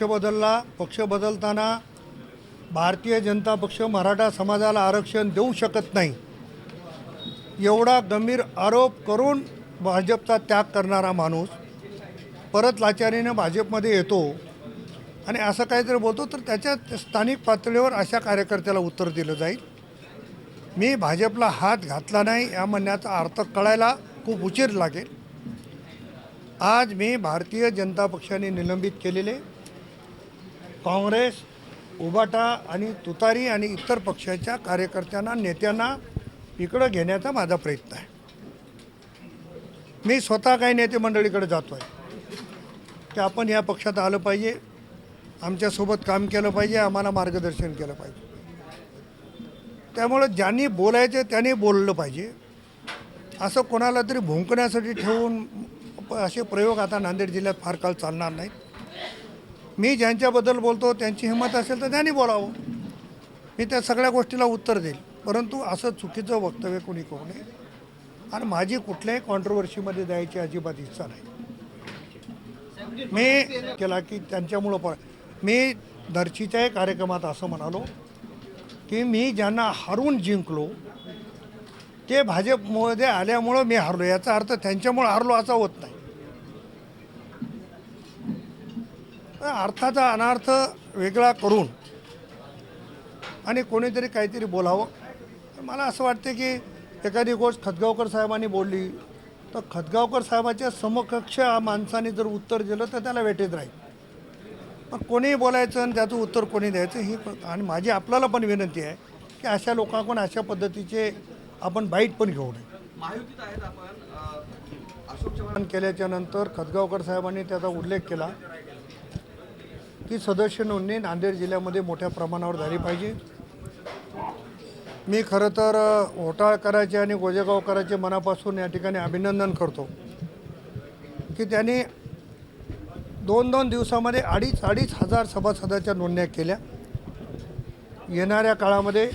पक्ष बदलला पक्ष बदलताना भारतीय जनता पक्ष मराठा समाजाला आरक्षण देऊ शकत नाही. एवढा गंभीर आरोप करून भाजपचा त्याग करणारा माणूस परत लाचारीनं भाजपमध्ये येतो आणि असं काहीतरी बोलतो तर त्याच्या स्थानिक पातळीवर अशा कार्यकर्त्याला उत्तर दिलं जाईल. मी भाजपला हात घातला नाही या म्हणण्याचा अर्थ कळायला खूप उशीर लागेल. आज मी भारतीय जनता पक्षाने निलंबित केलेले काँग्रेस उबाटा आणि तुतारी आणि इतर पक्षाच्या कार्यकर्त्यांना नेत्यांना इकडं घेण्याचा माझा प्रयत्न आहे. मी स्वतः काही नेते मंडळीकडे जातो आहे की आपण या पक्षात आलं पाहिजे आमच्यासोबत काम केलं पाहिजे आम्हाला मार्गदर्शन केलं पाहिजे. त्यामुळं ज्यांनी बोलायचं त्यांनी बोललं पाहिजे. असं कोणाला तरी भुंकण्यासाठी ठेवून प- असे प्रयोग आता नांदेड जिल्ह्यात फार काळ चालणार नाहीत. मी ज्यांच्याबद्दल बोलतो त्यांची हिंमत असेल तर त्यांनी बोलावं. मी त्या सगळ्या गोष्टीला उत्तर देईल. परंतु असं चुकीचं वक्तव्य कोणी करू नये. आणि माझी कुठल्याही कॉन्ट्रोवर्सीमध्ये द्यायची अजिबात इच्छा नाही. मी केला की त्यांच्यामुळं पण मी दर्शीच्याही कार्यक्रमात असं म्हणालो की मी ज्यांना हरवून जिंकलो ते भाजपमध्ये आल्यामुळं मी हरलो. याचा अर्थ त्यांच्यामुळं हरलो असा होत नाही. अर्थाचा अनार्थ वेगळा करून आणि कोणीतरी काहीतरी बोलावं. तर मला असं वाटतं की एखादी गोष्ट खतगावकर साहेबांनी बोलली तर खतगावकर साहेबाच्या समकक्ष माणसाने जर उत्तर दिलं तर त्याला वेटेत राहील. पण कोणीही बोलायचं आणि त्याचं उत्तर कोणी द्यायचं ही आणि माझी आपल्याला पण विनंती आहे की अशा लोकांकडून अशा पद्धतीचे आपण बाईट पण घेऊ नये. महायुतीत आहेत आपण. अ, अशोक चव्हाण पण केल्याच्यानंतर खतगावकर साहेबांनी त्याचा उल्लेख केला. की सदस्य नोंदणी नांदेड जिल्ह्यामध्ये मोठ्या प्रमाणावर झाली पाहिजे. मी खरं तर अ, होटाळकरांचे आणि गोजेगावकरांचे मनापासून या ठिकाणी अभिनंदन करतो की त्यांनी दोन दोन दिवसामध्ये अडीच अडीच हजार सभासदाच्या नोंदण्या केल्या. येणाऱ्या काळामध्ये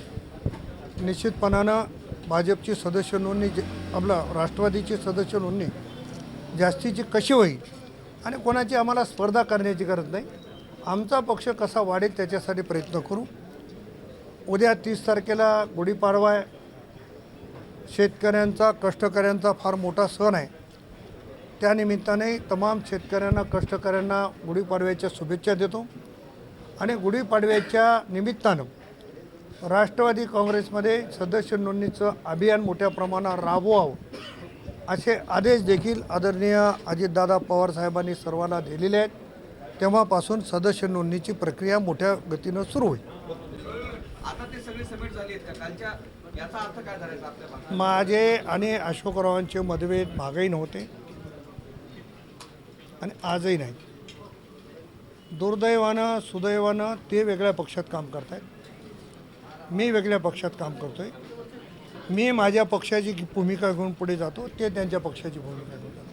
निश्चितपणानं भाजपची सदस्य नोंदणी जे आपलं राष्ट्रवादीची सदस्य नोंदणी जास्तीची कशी होईल आणि कोणाची आम्हाला स्पर्धा करण्याची गरज नाही. आमचा पक्ष कसा वाढेल त्याच्यासाठी प्रयत्न करू. उद्या तीस तारखेला गुढीपाडवा आहे. शेतकऱ्यांचा कष्टकऱ्यांचा फार मोठा सण आहे. त्यानिमित्ताने तमाम शेतकऱ्यांना कष्टकऱ्यांना गुढीपाडव्याच्या शुभेच्छा देतो. आणि गुढीपाडव्याच्या निमित्तानं राष्ट्रवादी काँग्रेसमध्ये सदस्य नोंदणीचं अभियान मोठ्या प्रमाणात राबवावं असे आदेश देखील आदरणीय अजितदादा पवार साहेबांनी सर्वांना दिलेले आहेत. तेव्हापासून सदस्य नोंदणीची प्रक्रिया मोठ्या गतीनं सुरू होईल. आता ते सगळे सबमिट झाले आहेत का? कालच्या याचा अर्थ काय झाला आपल्या भागात? माझे आणि अशोकरावांचे मतभेद मागही नव्हते आणि आजही नाही. दुर्दैवानं सुदैवानं ते वेगळ्या पक्षात काम करत आहेत मी वेगळ्या पक्षात काम करतो आहे मी माझ्या पक्षाची भूमिका घेऊन पुढे जातो ते त्यांच्या पक्षाची भूमिका घेऊन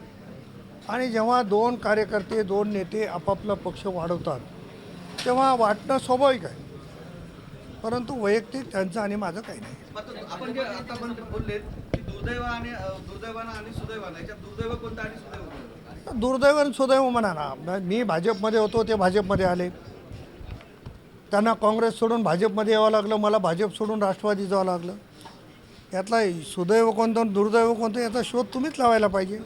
आणि जेव्हा दोन कार्यकर्ते दोन नेते आपापला पक्ष वाढवतात तेव्हा वाटणं स्वाभाविक आहे. परंतु वैयक्तिक त्यांचं आणि माझं काही नाही. आपण जे आता बोलले दुर्दैव आणि अ, दुर्दैवानं आणि सुदैवानं याच्यात दुर्दैव कोणतं आणि सुदैव दुर्दैव आणि सुदैव म्हणा ना मी भाजपमध्ये होतो ते भाजपमध्ये आले. त्यांना काँग्रेस सोडून भाजपमध्ये यावं लागलं मला भाजप सोडून राष्ट्रवादी जावं लागलं. यातला सुदैव कोणतं दुर्दैव कोणतं याचा शोध तुम्हीच लावायला पाहिजे.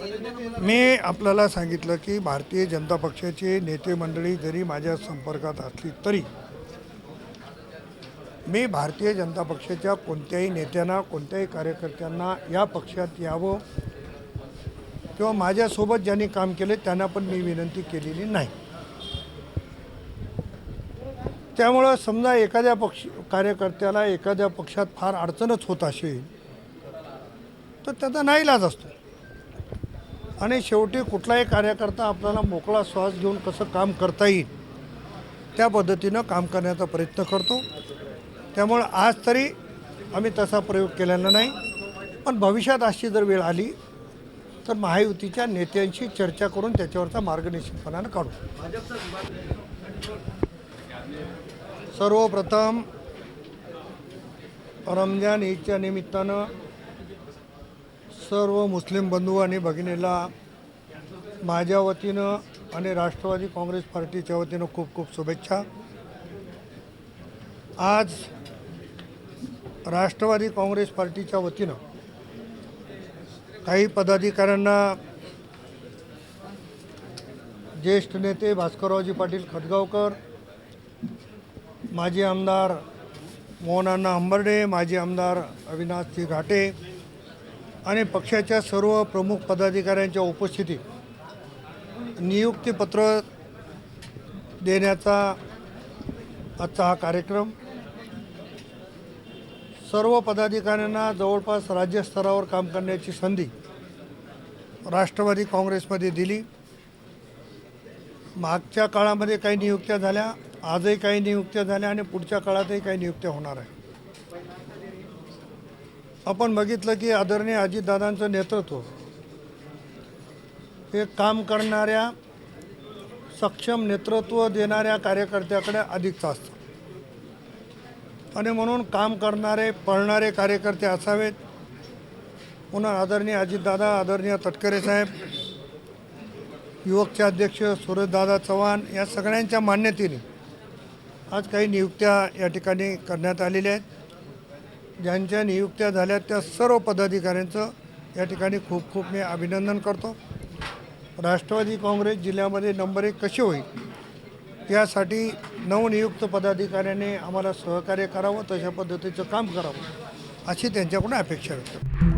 मी आपल्याला सांगितलं की भारतीय जनता पक्षाचे नेते मंडळी जरी माझ्या संपर्कात असली तरी मी भारतीय जनता पक्षाच्या कोणत्याही नेत्यांना कोणत्याही कार्यकर्त्यांना या पक्षात यावं किंवा माझ्यासोबत ज्यांनी काम केले त्यांना पण मी विनंती केलेली नाही. त्यामुळं समजा एखाद्या पक्ष कार्यकर्त्याला एखाद्या पक्षात फार अडचणच होत असेल तर त्याचा नाईलाज असतो. आणि शेवटी कुठलाही कार्यकर्ता आपल्याला मोकळा श्वास घेऊन कसं काम करता येईल त्या पद्धतीनं काम करण्याचा प्रयत्न करतो. त्यामुळं आज तरी आम्ही तसा प्रयोग केलेला नाही. पण भविष्यात अशी जर वेळ आली तर महायुतीच्या नेत्यांशी चर्चा करून त्याच्यावरचा मार्ग निश्चितपणानं काढू. सर्वप्रथम रमजान ईदच्या निमित्तानं सर्व मुस्लिम बंधू आणि भगिनीला माझ्या वतीनं आणि राष्ट्रवादी काँग्रेस पार्टीच्या वतीनं खूप खूप शुभेच्छा. आज राष्ट्रवादी काँग्रेस पार्टीच्या वतीनं काही पदाधिकाऱ्यांना ज्येष्ठ नेते भास्कररावजी पाटील खटगावकर माजी आमदार मोहनांना अंबर्डे माजी आमदार अविनाशजी घाटे आणि पक्षाच्या सर्व प्रमुख पदाधिकाऱ्यांच्या उपस्थितीत नियुक्तीपत्र देण्याचा आजचा हा कार्यक्रम सर्व पदाधिकाऱ्यांना जवळपास राज्यस्तरावर काम करण्याची संधी राष्ट्रवादी काँग्रेसमध्ये दिली. मागच्या काळामध्ये काही नियुक्त्या झाल्या आजही काही नियुक्त्या झाल्या आणि पुढच्या काळातही काही नियुक्त्या होणार आहे आपण बघितलं की आदरणीय अजितदादांचं नेतृत्व. हे काम करणाऱ्या सक्षम नेतृत्व देणाऱ्या कार्यकर्त्याकडे अधिकच असतं. आणि म्हणून काम करणारे पळणारे कार्यकर्ते असावेत. पुन्हा आदरणीय अजितदादा आदरणीय तटकरे साहेब युवकचे अध्यक्ष सूरजदादा चव्हाण या सगळ्यांच्या मान्यतेने आज काही नियुक्त्या या ठिकाणी करण्यात आलेल्या आहेत. ज्यांच्या नियुक्त्या झाल्या त्या सर्व पदाधिकाऱ्यांचं या ठिकाणी खूप खूप मी अभिनंदन करतो. राष्ट्रवादी काँग्रेस जिल्ह्यामध्ये नंबर एक कशी होईल? यासाठी नवनियुक्त पदाधिकाऱ्यांनी आम्हाला सहकार्य करावं तशा पद्धतीचं काम करावं अशी त्यांच्याकडून अपेक्षा व्यक्त करतो.